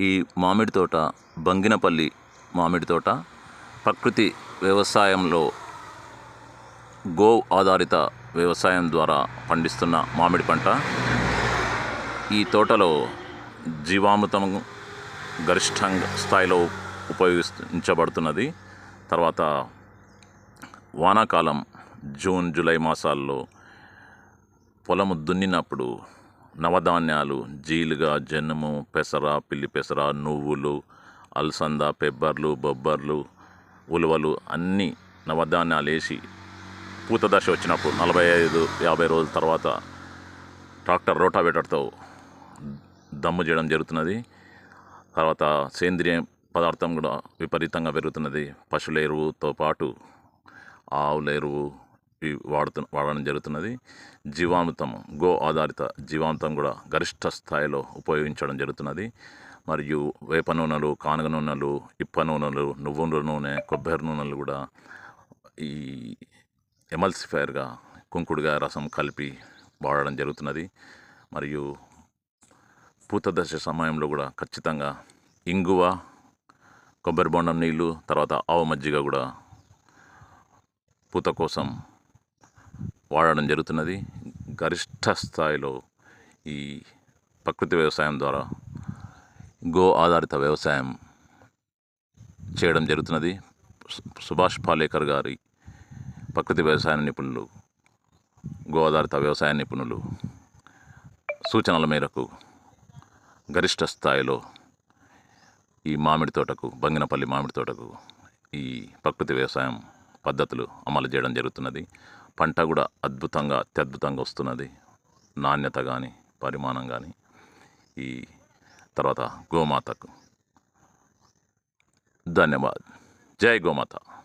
ఈ మామిడి తోట బంగినపల్లి మామిడి తోట ప్రకృతి వ్యవసాయంలో గో ఆధారిత వ్యవసాయం ద్వారా పండిస్తున్న మామిడి పంట. ఈ తోటలో జీవామృతం గరిష్టంగా స్థాయిలో ఉపయోగించబడుతున్నది. తర్వాత వానాకాలం జూన్ జూలై మాసాల్లో పొలము దున్నినప్పుడు నవధాన్యాలు జీలుగా జనుము పెసర పిల్లి పెసర నువ్వులు అలసంద పెబ్బర్లు బొబ్బర్లు ఉలవలు అన్నీ నవధాన్యాలు వేసి పూత దశ వచ్చినప్పుడు నలభై ఐదు యాభై రోజుల తర్వాత ట్రాక్టర్ రోటావేటర్తో దమ్ము చేయడం జరుగుతున్నది. తర్వాత సేంద్రియ పదార్థం కూడా విపరీతంగా పెరుగుతున్నది. పశువుల ఎరువుతో పాటు ఆవుల ఎరువు వాడుతు వాడడం జరుగుతున్నది. జీవామృతం గో ఆధారిత జీవామృతం కూడా గరిష్ట స్థాయిలో ఉపయోగించడం జరుగుతున్నది. మరియు వేప నూనెలు కానుగ నూనెలు ఇప్ప నూనెలు నువ్వుల నూనె కొబ్బరి నూనెలు కూడా ఈ ఎమల్సిఫైర్గా కుంకుడుగా రసం కలిపి వాడడం జరుగుతున్నది. మరియు పూత దశ సమయంలో కూడా ఖచ్చితంగా ఇంగువ కొబ్బరి బొండం నీళ్ళు తర్వాత ఆవు మజ్జిగ కూడా పూత కోసం వాడడం జరుగుతున్నది. గరిష్ట స్థాయిలో ఈ ప్రకృతి వ్యవసాయం ద్వారా గో ఆధారిత వ్యవసాయం చేయడం జరుగుతున్నది. సుభాష్ పాలేకర్ గారి ప్రకృతి వ్యవసాయ నిపుణులు గో ఆధారిత వ్యవసాయ నిపుణులు సూచనల మేరకు గరిష్ట స్థాయిలో ఈ మామిడి తోటకు బంగినపల్లి మామిడి తోటకు ఈ ప్రకృతి వ్యవసాయం పద్ధతులు అమలు చేయడం జరుగుతున్నది. పంట కూడా అద్భుతంగా అత్యద్భుతంగా వస్తున్నది. నాణ్యత కానీ పరిమాణం కానీ ఈ తర్వాత గోమాతకు. ధన్యవాద్. జై గోమాత.